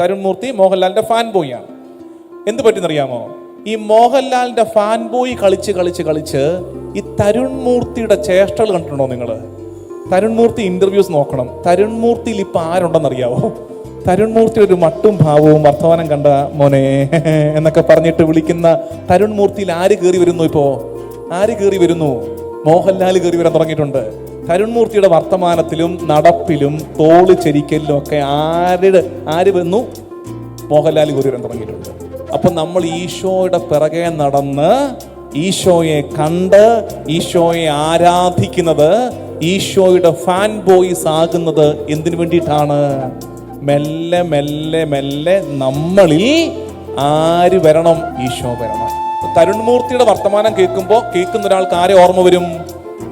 തരുൺ മൂർത്തി മോഹൻലാലിന്റെ fan boy ആണ്. എന്ത് പറ്റുന്നറിയാമോ ഈ മോഹൻലാലിന്റെ ഫാൻ ബോയ് കളിച്ച് കളിച്ച് കളിച്ച് ഈ തരുൺ മൂർത്തിയുടെ ചേഷ്ടകൾ കണ്ടിട്ടുണ്ടോ നിങ്ങൾ തരുൺ മൂർത്തി ഇന്റർവ്യൂസ് നോക്കണം. തരുൺ മൂർത്തിയിൽ ഇപ്പൊ ആരുണ്ടെന്നറിയാവോ? തരുൺ മൂർത്തി ഒരു മട്ടും ഭാവവും വർത്തമാനം കണ്ട മോനെ എന്നൊക്കെ പറഞ്ഞിട്ട് വിളിക്കുന്ന തരുൺ മൂർത്തിയിൽ ആര് കയറി വരുന്നു ഇപ്പോ? ആര് കയറി വരുന്നു? മോഹൻലാൽ കയറി വരാൻ തുടങ്ങിയിട്ടുണ്ട്. തരുൺ മൂർത്തിയുടെ വർത്തമാനത്തിലും നടപ്പിലും തോൾ ചെരിക്കലിലും ഒക്കെ ആരുടെ ആര് വന്നു? മോഹൻലാൽ ഗുരുവരൻ വരാൻ തുടങ്ങിയിട്ടുണ്ട്. അപ്പൊ നമ്മൾ ഈശോയുടെ പിറകെ നടന്ന് ഈശോയെ കണ്ട് ഈശോയെ ആരാധിക്കുന്നത് ഈശോയുടെ ഫാൻ ബോയ്സ് ആകുന്നത് എന്തിനു വേണ്ടിയിട്ടാണ്? മെല്ലെ മെല്ലെ മെല്ലെ നമ്മളിൽ ആര് വരണം? ഈശോ വരണം. തരുൺമൂർത്തിയുടെ വർത്തമാനം കേൾക്കുമ്പോൾ കേൾക്കുന്ന ഒരാൾക്ക് ആരെ ഓർമ്മ വരും?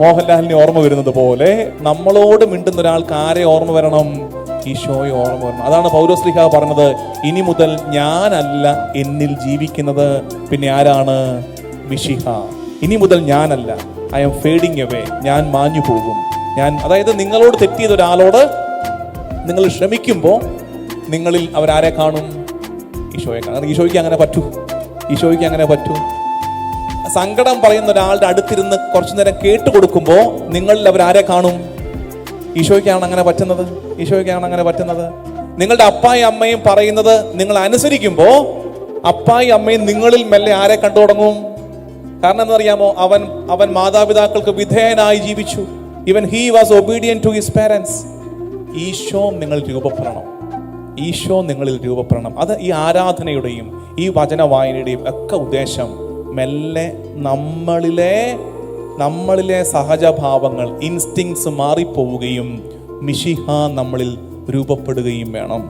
മോഹൻലാലിനെ ഓർമ്മ വരുന്നത് പോലെ നമ്മളോട് മിണ്ടുന്ന ഒരാൾക്ക് ആരെ ഓർമ്മ വരണം? ഈശോയെ ഓർമ്മ വരണം. അതാണ് പൗരസ്ലിഹ പറഞ്ഞത്. ഇനി മുതൽ ഞാനല്ല എന്നിൽ ജീവിക്കുന്നത്. പിന്നെ ആരാണ്? മിഷിഹ ഇനി മുതൽ ഞാനല്ല. ഐ എം ഫേഡിങ് അവേ ഞാൻ മാഞ്ഞു പോകും. ഞാൻ അതായത് നിങ്ങളോട് തെറ്റിയത് ഒരാളോട് നിങ്ങൾ ശ്രമിക്കുമ്പോൾ നിങ്ങളിൽ അവരാരെ കാണും? ഈശോയെ കാണും. ഈശോയ്ക്ക് അങ്ങനെ പറ്റൂ. ഈശോയ്ക്ക് അങ്ങനെ പറ്റൂ. സങ്കടം പറയുന്ന ഒരാളുടെ അടുത്തിരുന്ന് കുറച്ചു നേരം കേട്ട് കൊടുക്കുമ്പോൾ നിങ്ങളിൽ ആരെ കാണും? ഈശോയ്ക്കാണ് അങ്ങനെ പറ്റുന്നത്? ഈശോയ്ക്കാണ് അങ്ങനെ പറ്റുന്നത്? നിങ്ങളുടെ അപ്പായും അമ്മയും പറയുന്നത് നിങ്ങൾ അനുസരിക്കുമ്പോൾ അപ്പായും അമ്മയും നിങ്ങളിൽ മെല്ലെ ആരെ കണ്ടു തുടങ്ങും? കാരണം എന്താണെന്നറിയാമോ അവൻ അവൻ മാതാപിതാക്കൾക്ക് വിധേയനായി ജീവിച്ചു. ഇവൻ he was obedient to his parents Isho നിങ്ങൾ രൂപപ്പെടണം. ഈശോ നിങ്ങളിൽ രൂപപ്പെടണം. അത് ഈ ആരാധനയുടെയും ഈ വചന വായനയുടെയും ഒക്കെ ഉദ്ദേശം. മെല്ലെ നമ്മളിലെ നമ്മളിലെ സഹജഭാവങ്ങൾ ഇൻസ്റ്റിങ്സ് മാറിപ്പോവുകയും മിഷിഹ നമ്മളിൽ രൂപപ്പെടുകയും വേണം.